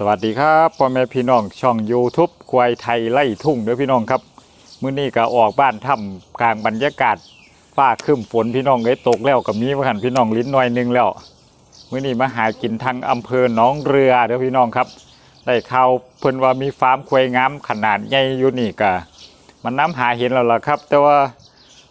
สวัสดีครับพ่อแม่พี่น้องช่อง YouTube ควายไทยไล่ทุ่งเด้อพี่น้องครับมื้อนี้ก็ออกบ้านถ้ำกลางบรรยากาศฟ้าครึ้มฝนพี่น้องเอ้ยตกแล้วก็มีว่าหันพี่น้องลิ้นหน่อยหนึงแล้วมื้อนี้มาหากินทางอำเภอหนองเรือเด้อพี่น้องครับ ได้ข่าวเพิ่นว่ามีฟาร์มควายงามขนาดใหญ่อยู่นี่ก็มันน้ำหาเห็นแล้วล่ะครับ แต่ว่า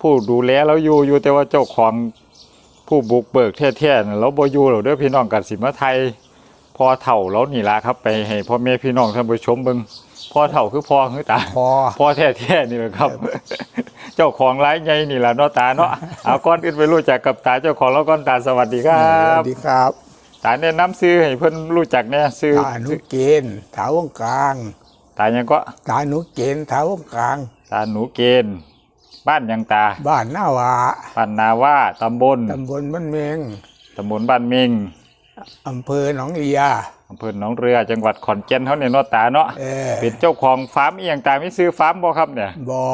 ผู้ดูแลเราอยู่อยู่แต่ว่าเจ้าของผู้บุกเบิกแท้ๆเราบ่อยู่หรอกเด้อพี่น้องกันสิมาไทย พ่อเถ่าแล้วนี่ละครับ ไปให้พ่อแม่พี่น้องท่านผู้ชมเบิ่งพ่อเถ่าคือพ่อคือตาพอพ่อแท้ๆนี่แหละครับ เจ้าของร้ายใหญ่นี่แหละเนาะตาเนาะเอาก้อนอื่นไปรู้จักกับตาเจ้าของแล้วก้อนตาสวัสดีครัสบวัสดีครับตาแนะนำซื้อให้เพิ่นรู้จักเนี่ยซื้อตาหนุเกณฑ์ถาวงกลางตายังก็ตาหนุเกณฑ์ถาวงกลาง ตาหนูเกณฑ์ บ้านยังตาบ้านหน้าวาบ้านนาว่าตำบลตำบลบ้านเมงตำบลบ้านเมง อำเภอหนองเอียอำเภอหนองเรือจังหวัดขอนแก่นเฮาเนี่ยเนาะตาเนาะเออเป็นเจ้าของฟาร์มอีหยังตามีซื้อฟาร์มบ่ครับเนี่ยบ่อ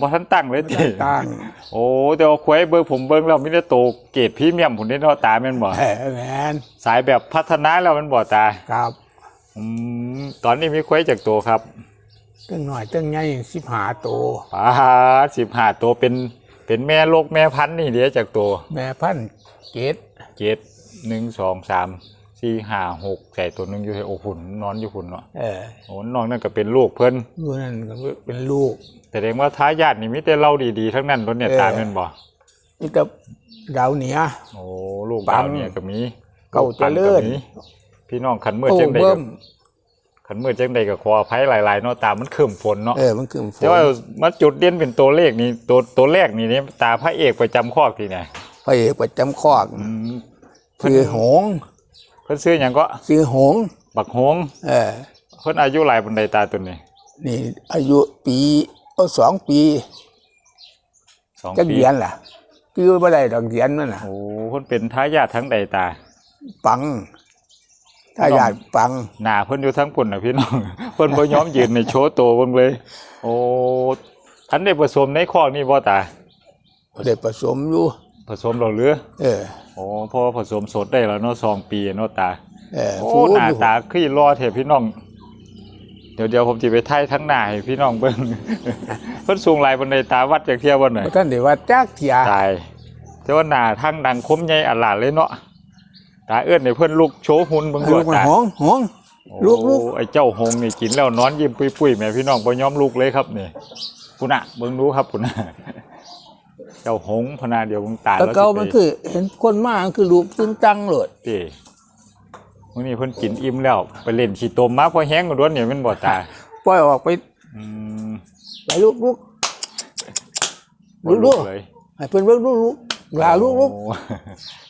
บ่ทันตั้งเลยติตั้งโอ้เดี๋ยวควายเบอร์ผมเบิ้งแล้วมีแต่โตเกรดพรีเมียมผมได้เนาะตาแม่นบ่เออแมนสายแบบพัฒนาแล้วมันบ่ตาครับอืมตอนนี้มีควายจากตัวครับตั้งหน่อยตั้งใหญ่สิบหาโตวป้าสิบห้าตัวเป็นเป็นแม่โลกแม่พันธุ์นี่เดียวจากตัวแม่พันธุ์เกตเจ็ด หนึ่งสองสามสี่ห้าหกใส่ตัวหนึงอยู่ให้โอ้หุ่นนอนอยู่หุ่นเนาะเออโอ้น้องนั่นก็เป็นลูกเพิ่นอยู่นั่นก็เป็นลูก แสดงว่าท้ายาทนี่มีแต่เล่าดีๆทั้งนั้นรถเนี่ยเออ ตาแม่นบ่นี่กับดาวเหนียโอ้ลูกปัดางวเนี่ยก็มีเก่าเจริญก็มีพี่น้องขันเมื่อโอ้จังใดเบิ่ก็มขันมือจังใดก็ขออภัยหลายๆเนาะตามันคืมฝนเนาะเออมันคือฝแต่ว่านมาจุดเด่นเป็นตัวเลขนี่ตัวตัวแรกนี่นี่ตาพระเอกประจำคอกที่ไหนพระเอกประจำคอกอืม คือหงส์เพิ่นซื้อหยังก็คือหงส์บักฮงเออเพิ่นอายุหลายปานใดตาตัวนี้ นี่ อายุปีเออสองปีสองจักปีเดือนล่ะคือบ่ได้ดอกเดือนนั่นน่ะ โอ้เพิ่นเป็นทายาททั้งใดตา ปัง ถ้าอยากปัง หน้าเพิ่นอยู่ทั้งปุ่นน่ะพี่น้อง เพิ่นบ่ยอมยืนในโชว์ตัวเพิ่นเลย โอ้ทันได้ผสมในคอกนี่บ่ตาบ่ได้ผสมอยู่ผสมแล้วหรือ เออ โอ้พอผสมสดได้แล้วเนาะสองปีเนาะตาเออโอ้ฟูหน้าอยู่ตาคือรอเถอะพี่น้อง เดี๋ยวเดี๋ยวผมจะไปไทยทั้งหน้าให้พี่น้องเบิ่งเพิ่นสูงหลายบนในตาวัดจากเที่ยวบ่หน่อยบ่ท่านได้ว่าจักเทียตายแต่ว่าหน้าทั้งดังคมใหญ่อลาดเลยเนาะตาเอื้อนให้เพิ่นลุกโชว์หุ่นเบิ่งลูด้วยกมันตาหงหงลูกลูกโอ้ไอ้เจ้าหงนี่กินแล้วนอนยิ้มปุ้ยๆแม่พี่น้องบ่ยอมลุกเลยครับนี่พุ่นน่ะเบิ่งดูครับพุ่นน่ะเจ้าหงพนาเดียวมึงตายแต่แล้วเก่าสิไปมันคือ เห็นคนมามันคือลูกตึงตังโลดติมื้อนี้เพิ่นกินอิ่มแล้ว ไปเล่นขี้ตมมาพอแห้งกว่าด้วนเนี่ยมันบ่ตาปล่อยออกไปอืมไปลูกลูกบ่ลูกเลยให้เพิ่นเบิ่งลูกลูกลาลูกลูกโอ้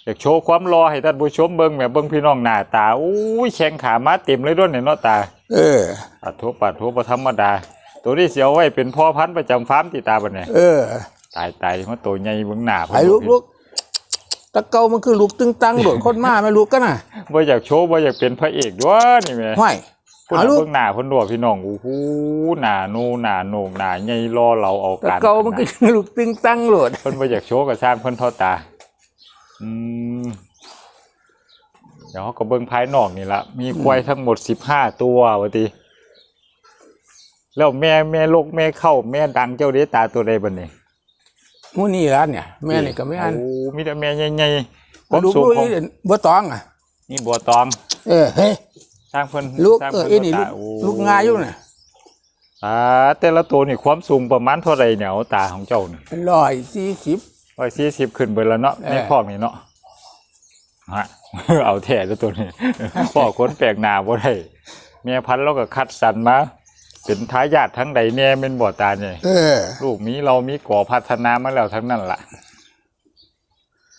อยากโชว์ความรอให้ท่านผู้ชมเบิ่งแหม่เบิ่งพี่น้องหน้าตาอู้ยแข้งขามาเต็มเลยด้วนเนี่ยเนาะตา เออปัดโทปัดโทบ่ธรรมดา ตัวนี้สิเอาไว้เป็นพ่อพันธุ์ประจำฟาร์มติตาบัดเนี่ยเออ ตายตายมันตัวใหญ่เบิ่งหน้าไปลูกลูกแต่เก่ามันคือลูกตึงตังโลดคนมาไม่ลูกกันน่ะบ่อยากโชว์บ่อยากเป็นพระเอกด้วยนี่แหม่ห้อยเพิ่นเอาเอาลูกเบิ่งหน้าเพิ่นด้วยพี่น้องโอ้โหหน้าโนหน้าโหนงหน้าใหญ่รอเราเอาแต่การเก่ามันคือลูกตึงตังโลดเพิ่นบ่อยากโชว์กับสร้างเพิ่นเท่าตา อืมเดี๋ยวเขาก็เบิ่งภายนอกนี่ละมีควายทั้งหมด15ตัวว่าติแล้วแม่แม่ลูกแม่เข้าแม่ดังเจ้าเดตาตัวใดบัดนี้ห มู่นี่ร้านเนี่ย แม่นี่ก็ไม่อันโอ้มีแต่แม่ใหญ่ๆความลูกสูงลูกของนี่บ่ตองอะ นี่บัวตอง เออเฮ้ยสร้างเพิ่นลูกสร้างเออเพิ่นไอ้นี่ลูกตาโอ้ลูกงาอยู่น่ะอ่าแต่ละตัวนี่ความสูงประมาณเท่าไรเนี่ยเอาตาของเจ้านี่ร้อยสี่สิบ ร้อยสี่สิบขึ้นไปแล้วเนาะเออ ในคอกนี่เนาะฮะ เอาแท้ตัวนี้ พ่อคนแปลกหน้าบ่ได้แม่พันธุ์เราก็คัดสรรมา เป็นทายาททั้งใดแน่เป็นบ่ตาเนี่ยเออ ลูกมีเรามีก่อพัฒนามาแล้วทั้งนั้นล่ะ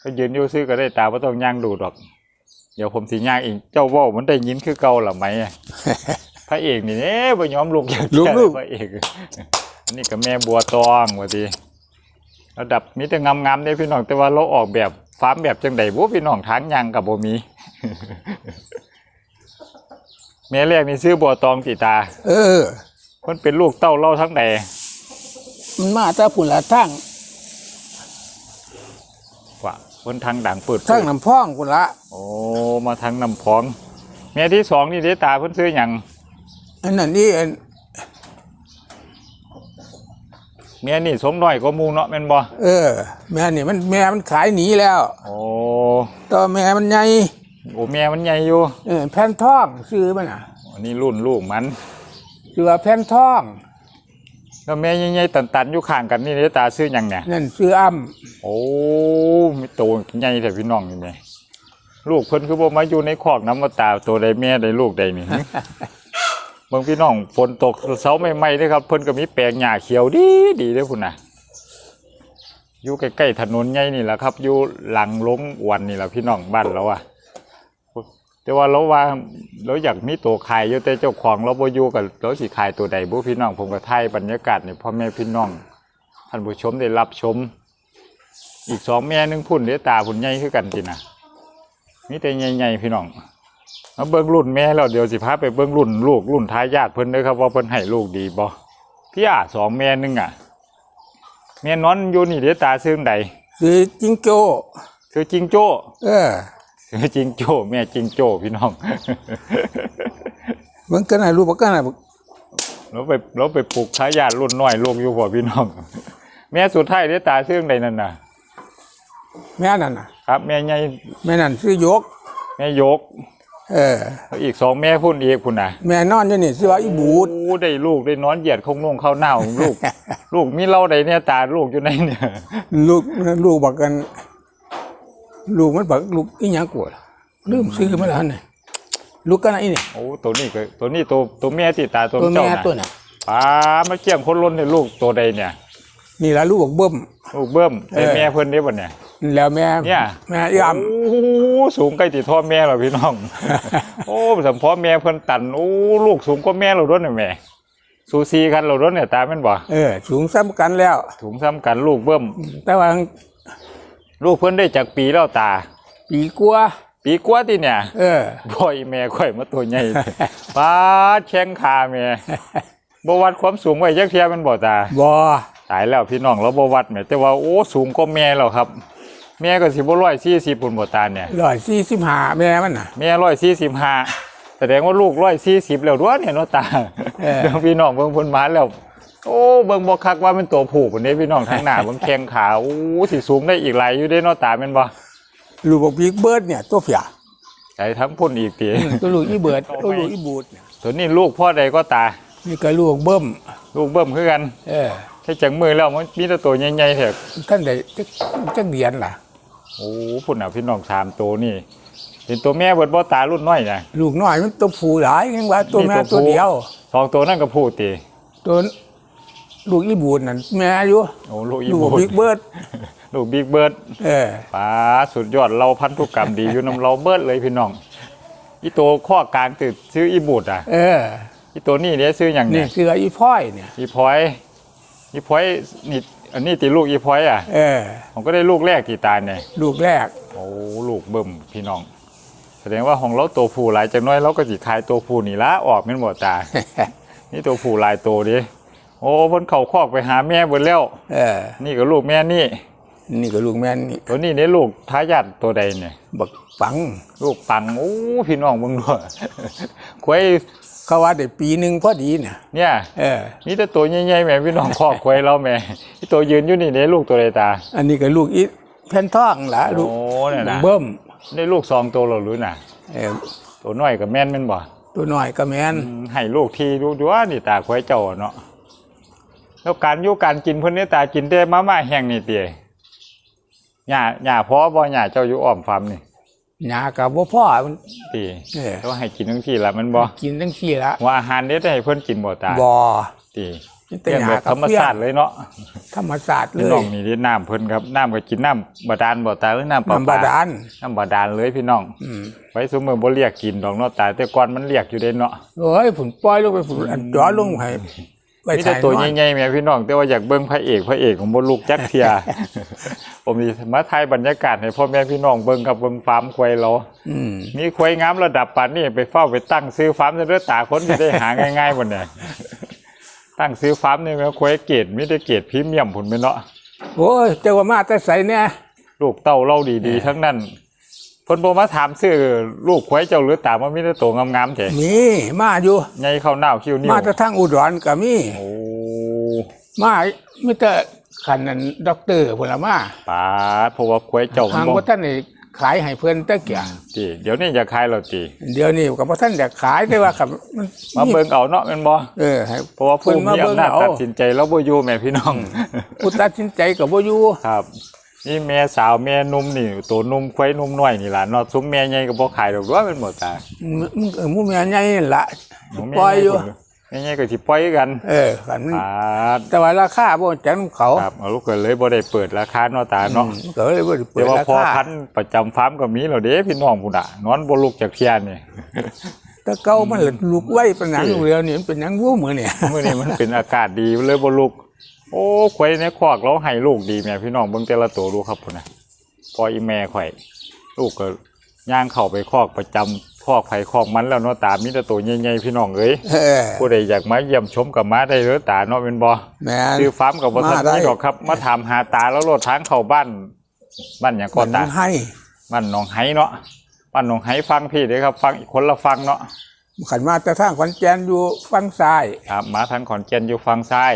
ก็ยืนอยู่ซื้อก็ได้ตาบ่ต้องย่างดูดอก เดี๋ยวผมสิย่างเองเจ้าเว้ามันได้ยินคือเก่าล่ะไหมอะพระเอกนี่เอ๊ะบ่ยอมลูกอย่างลูกแท้ลูกพระเอกอันนี้ก็แม่บัวตองว่าดีระดับมีแต่งามๆได้พี่น้องแต่ว่าเราออกแบบฟาร์มแบบจังใดบ่พี่น้องทางยางกับบ่มีแม่แรกนี่ซื้อบัวตองติตา เออเพิ่นเป็นลูกเต้าเล่าทั้งใดมันมาแต่พุ่นละทางว่าเพิ่นทางดังเปิดทางน้ำพ่องพุ่นละโอ้มาทางน้ำพองแม่ที่สองนี่เด้ตาเพิ่นซื้อหยังอันนั้นนี่อันแม่นี่สมน้อยกว่าหมู่เนาะแม่นบ่เออ แม่นี่มันแม่มันขายหนีแล้วโอ้แตัวแม่มันใหญ่โอ้แม่มันใหญ่อยู่เออแผ่นทองซื้อมันอะอันนี้รุ่นลูกมัน ซื้อว่าแผ่นทอง แล้วแม่ใหญ่ๆตันๆอยู่ข้างกันนี่เด้ตาซื้อหยังเนี่ย นั่นซื้ออ้ำโอ้มีโตใหญ่แต่พี่น้องนี่แม่ลูกเพิ่นคือบ่มาอยู่ในคอกน้ำมาตาตัวใดแม่ใดลูกใดนี่หึเบิ่งพี่น้องฝนตกเสาใหม่ๆเด้อครับ เพิ่นก็มีแปลงหญ้าเขียวดีดีเด้อพุ่นน่ะ อยู่ใกล้ๆถนนใหญ่นี่แหละครับ อยู่หลังลงอวนนี่แหละพี่น้องบ้านเราอะ แต่ว่าเราว่าเราอยากมีตัวขายอยู่แต่เจ้าของเราบ่อยู่กับเราสิขายตัวใดบ่พี่น้องผมก็ถ่ายบรรยากาศนี่พ่อแม่พี่น้องท่านผู้ชมได้รับชม อีกสองแม่หนึงพุ่นเด้อตาพุ่นใหญ่คือกันตินะมีแต่ใหญ่ๆพี่น้องมาเบิ่งรุ่นแม่แล้วเดี๋ยวสิพาไปเบิ่งรุ่นลูกรุ่นทายาทเพิ่นเด้อครับว่าเพิ่นให้ลูกดีบ่พี่อะสองแม่หนึงอะแม่นอนอยู่นี่เด้อตาซื้อใดซื้อจิงโจ้ซื้อจิงโจ้เออซื้อ จิงโจ้แม่จิงโจ้พี่น้องมันก็น่ะรู้บ่ก็น่ะเราไปเราไปปลูกทายาทรุ่นน้อยลูกอยู่พ่อพี่น้อง แม่สุดท้ายเด้อตาซื้อใดนั่นน่ะ แม่นั่นน่ะ ครับ แม่ใหญ่แม่นั่นซื้อยก แม่ยก เออแล้วอีกสองแม่พุ่นอีกพุ่นน่ะ แม่นอนอยู่นี่ซื้อว่าอีบูดโอ้ได้ลูกได้นอนเหยียดคงลงเข้าหน้าของลูก ลูกมีเล่าใดเนี่ยตาลูกอยู่ในเนี่ย ลูกลูกบอกกัน ลูกมันบอกลูกอีหยังกลัวลืมซื้อมาแล้วนี่ลูกกันนะอีนี่โอ้ตัวนี้ก็ตัวนี้ตัวตัวแม่ติตาตัวตัวเจ้าแม่น่ะตัวน่ะป้ามาเกี่ยงคนล้นในลูกตัวใดเนี่ย นี่ละลูกบอกเบิ้มลูกเบิ้มเอไอ้อแม่เพิ่นได้บ่เนี่ย แล้วแม่เนี่ย แม่ย่โอ้โหสูงใกล้ติดท่อแม่แล้วพี่น้อง โอ้สัมพอแม่เพิ่นตันโอ้ลูกสูงกว่าแม่เราด้วยเนี่ยแม่สูสีกันเราด้วยเนี่ยตาแม่นบ่ำเออ สูงซ้ำกันแล้วถุงซ้ำกันลูกเบิ้มแต่ว่า ลูกเพิ่นได้จากปีแล้วตา ปีกลัวาปีกว่าติเนี่ยเออ บ่อยแม่ข่อยมาตัวใหญ่ป้าดแข้งขาแม่บ่วัดความสูงไว้จักเทียแมันบ่ตาบอตายแล้วพี่น้องเราบ่วัดแม่แต่ว่าโอ้สูงกว่าแม่แล้วครับ แม่ก็สิบ่ร้อยสี่สิบปุ่นบ่ตาเนี่ย ร้อยสี่สิบห้าแม่มันน่ะ แม่ร้อยสี่สิบห้าแสดงว่าลูกร้อยสี่สิบแล้วด้วยเนี่ยเนาะตาเออ เดี๋ยวพี่น้องเบิ่งเพิ่นมาแล้ว โอ้เบิ่งบ่คักว่ามันตัวผู้พุ่นเด้พี่น้องทั้งหน้าเบิ่งแข้งขาโอ้สิสูงได้อีกหลายอยู่เด้เนาะตาแม่นบ่ลูกบอกบิ๊กเบิร์ดเนี่ยตัวเผียใจทั้งพุ่นอีกติอืมตัวลูกอีเบิร์ดตัวลูกอีบูดเนี่ยตัวนี้ลูกพ่อใดก็ตานี่ก็ลูกเบิ้มลูกเบิ่มคือกัน เออแค่จังมือแล้วมันมีแต่ตัวใหญ่ๆแท้ท่านใดจักจักเดียนล่ะโอ้พุ่นน่ะพี่น้องสามตัวนี่เป็นตัวแม่เบิดบ่ตารุ่นน้อยน่ะลูกน้อยมันตัวผู้หลายยังว่าตัวแม่นี่ตัตัววผู้เดียวสองตัวนั่นก็ผู้ติตัว ลูกอีบูดนั่นแม่อยู่โอ้ลูกอีลูกโบบิ๊กเบิร์ดลูกบิ๊กเบิร์ดเออป้าสุดยอดเราพันธุกรรมดีอยู่นำเราเบิร์ดเลยพี่น้องอีตัวข้อกลางติดซื้ออีบูดอะเอออีตัวนี้เนี่ยซื้ออย่างนี่เนี่ยคืออีพ่อยเนี่ยอีพอยอีพอยนี่อันนี้ตีลูกอีพอยอะเออผมก็ได้ลูกแรกที่ตาเนี่ยลูกแรกโอ้ลูกเบิ่มพี่น้อง แสดงว่าของเราตัวผู้หลายจังน้อยเราก็สิขายตัวผู้นี่ละออกแม่นบ่ตา นี่ตัวผู้หลายตัวดิ โอ้เพิ่นเข้าคอกไปหาแม่เบิดแล้วเออ นี่ก็ลูกแม่นี่ นี่ก็ลูกแม่นนี่ตัวนี้เนี่ยลูกทายาทตัวใดเนี่ย บักปังลูกปังโอ้พี่น้องเบิ่งด้วยควายเขาว่าได้ปีหนึ่งพอดีเนี่ยเนี่ยเออนี่แต่ตัวใหญ่ๆแหม่พี่น้องคอกควายเราแหม่ที่ตัวยืนอยู่นี่เนี่ยลูกตัวใดตา อันนี้ก็ลูกอีแผ่นทองล่ะลูกโอ้เนี่ยนะเบิ้มได้ลูกสองตัวเราหรือน่ะเออตัวน้อยกับแม่นแม่นบ่ตัวน้อยก็แม่นอืมให้ลูกทีดูดูว่านี่ตาควายเจ้าเนาะ แล้วการอยู่การกินเพิ่นนี่ตากินได้มาม่าแห้งนี่เตียหญ้าหญ้าพอบ่หญ้าเจ้าอยู่อ้อมฟาร์มนี่หยากับบ่พ่อมัน ตีเออแล้วให้กินทั้งที่ละมันบ่กินทั้งที่ละว่าอาหารนี่ได้ให้เพิ่นกินบ่ตาบ่ตีแต่เรื่องหแบยาบกัธรบรมเพื่อชาติเลยเนาะธรรมศาสตร์เลพี่ยน้องนี่ที่น้ำเพิ่นครับน้ำก็กินน้ำบาดาลบ่ตาหรือน้ำประน้ำบาปาดาลน้ำบาดาลเลยพี่น้อง อืมไว้ซุมื้อบ่เรียกกินดอกเนาะตาแต่ก่อนมันเรียกอยู่เด้เนาะ โอ้ยผุนปล่อยลงไปผุนอันจ่อลงให้ไว้มีแต่ใส่ตัวนอนใหญ่ๆแม่พี่น้องแต่ว่าอยากเบิ่งพระเอกพระเอกของบ่ลูกจักเทีย ผมสิมาถ่ายบรรยากาศให้พ่อแม่พี่น้องเบิ่งกับเบิ่งฟาร์มควายเราอืมมีควายงามระดับปานนี้ไปเฝ้าไปตั้งซื้อฟาร์มซะเด้อตาคนสิได้หาง่ายๆบ่เนี่ยตั้งซื้อฟาร์มนี่แม่ควายเกรดมีแต่เกรดพรีเมียมพุ่นแม่นเนาะโอ้ยเจ้าว่ามาแต่ใส่เนี่ยลูกเต้าเล่าดีๆทั้งนั้น เพิ่นบ่มาถามซื้อลูกควายเจ้าหรือตามว่ามีแต่ตัวงามๆแท้มีมาอยู่ใหญ่เข้าหน้าคิ้วนิ้วมาแต่ทางอุดรก็มีโอ้มามีแต่ขันนั้นด็อกเตอร์พุ่นละมาปาดเพราะว่าควายเจ้าทางบ่บ่ท่านได้ขายให้เพิ่นตะเกียติเดี๋ยวนี้จะขายแล้วติเดี๋ยวนี้ก็บ่ท่านได้ขายแต่ว่าครับมันมาเบิ่งเอาเนาะแม่นบ่เออให้เพราะว่าผู้เพิ่นมามีเบิ่งอำนาจเอาตัดสินใจแล้วบ่อยู่แม่พี่น้องผู้ตัดสินใจก็บ่อยู่ครับ นี่แม่สาวแม่นุ่มนี่ตัวนุ่มควายนุ่มน้อยนี่ล่ะเนาะซุ้มแม่ใหญ่ก็บ่ขายดอกว่าเป็นหมดตามึงเออหมู่แม่ใหญ่นั่นล่ะหนูปล่อยอยู่ แม่ใหญ่ก็สิปล่อยกันเออขันมันปาดแต่ว่าราคาบ่จังเขาครับเอาลูกก็เลยบ่ได้เปิดราคาเนาะตาเนาะอืมก็เลยบ่ได้เปิแต่ดว่าราพอคาพันธุ์ประจำฟาร์มก็มีแล้วเด้พี่น้องพุ่นน่ะนอนบ่ลุกจากเที่ยนี่ แต่เก่ามันละลูกไว้เป็นหนังอยู่แล้วนี่มันเป็นหนังวัวเหมือนเนี่ย มื้อนี้มันเป็นอากาศดีเลยบ่ลุก โอ้ควายในคอกเราให้ลูกดีแม่พี่น้องเบิ่งแต่ละตัวดูครับพุ่นน่ะพออีแม่ข่อยลูกก็ย่างเข้าไปคอกประจำคอกไผคอกมันแล้วเนาะตามีแต่ตัวใหญ่ๆพี่น้องเอ้ยเออผู้ใดอยากมาเยี่ยมชมกับมาได้เด้อตาเนาะเป็นบ่แม่นชื่อฟาร์มกับบ่ทันมาได้นี้ดอกครับ มาถามหาตาแล้วโลดทางเข้าบ้าน บ้านหยังก่อนตามันให้บ้านหนองไห้เนาะบ้านหนองไห้ฟังพี่เด้อครับ ฟังอีกคนละฟังเนาะขันมาแต่ทางขอนแก่นอยู่ฝั่งซ้ายครับมาทางขอนแก่นอยู่ฝั่งซ้าย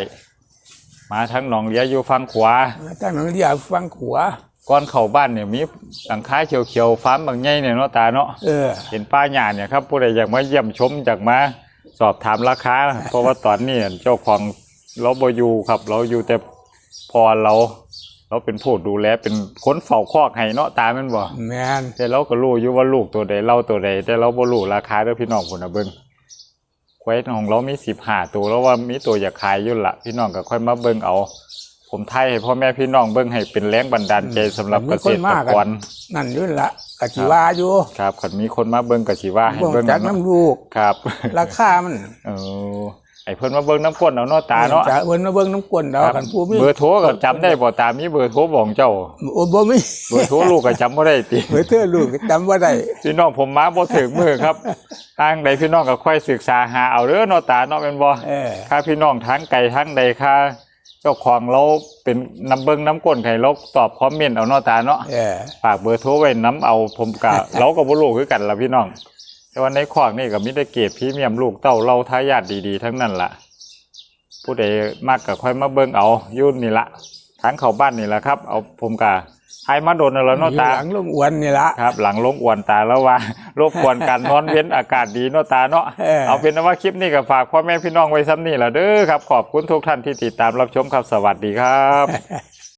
มาทางหนองเลียอยู่ฝั่งขวาทางนั้นเรียกฝั่งขวาก่อนเข้าบ้านเนี่ยมีหลังคาเขียวๆฟาร์มบางใหญ่เนี่ยเนาะตาเนาะเออเห็นป้าหญ้าเนี่ยครับผู้ใดอยากมาเยี่ยมชมอยากมาสอบถามราคาเพราะว่าตอนนี้เจ้าของเราบ่อยู่ครับ เราอยู่แต่พอเรา เราเป็นผู้ดูแลเป็นคนเฝ้าคอกให้เนาะตาแม่นบ่แม่นแต่เราก็รู้อยู่ว่าลูกตัวใดเราตัวใดแต่เราบ่รู้ราคาเด้อพี่น้องพุ่นน่ะเบิ่ง ควายของเรามี15ตัวแล้วว่ามีตัวอยากขายอยู่ละพี่น้องก็ค่อยมาเบิ่งเอา ผมไทยให้พ่อแม่พี่น้องเบิ่งให้เป็นแรงบันดาลใจสำหรับเกษตรกรนั่นอยู่นั่นละกะจิว่าอยู่ครับคันมีคนมาเบิ่งก็สิว่าให้เบิ่งเบิ่งจากเนาะน้ำลูกครับ ราคามันเออ ไอ้เพิ่นมาเบิ่งน้ำก้นเอาเนาะตาเนาะจะเบิ่งมาเบิ่งน้ำกวนเราครับกันผู้มีเบอร์โทรก็จำได้บ่ตามีเบอร์โทรบอกเจ้า โอ้บ่มีเบอร์โทรลูกก็จำบ่ได้ติเบอร์เธอลูกจำว่าได้พี่น้องผมมาบ่ถึงมือครับทางใดพี่น้องก็ค่อยศึกษาหาเอาเด้อเนาะตาเนาะแม่นบ่เออค่าพี่น้องทั้งไกลทั้งใดค่าเจ้าของเราเป็นน้ำเบิ่งน้ำก้นให้เราตอบคอมเมนต์เอาเนาะตาเนาะเออฝากเบอร์โทรไว้น้ำเอาผมกะเราก็บ่รู้คือกันล่ะพี่น้อง แต่ว่าในคอกนี่ก็มีแต่เกรดพรีเมียมลูกเต้าเราทายาทดีๆ ทั้งนั้นล่ะ ผู้ใดมากก็ค่อยมาเบิ่งเอาอยู่นี่ละทางเข้าบ้านนี่แหละครับ เอาผมกะให้มาโดนแล้วเนาะตาอยู่หลังลงอวนนี่ละครับ หลังลงอ้วนตาแล้วว่ารบกวนการนอนเว้นอากาศดีเนาะตาเนาะเออเอาเป็นว่าคลิปนี้ก็ฝากพ่อแม่พี่น้องไว้ซ้ำนี่แหละเด้อครับ ขอบคุณทุกท่านที่ติดตามรับชมครับสวัสดีครับ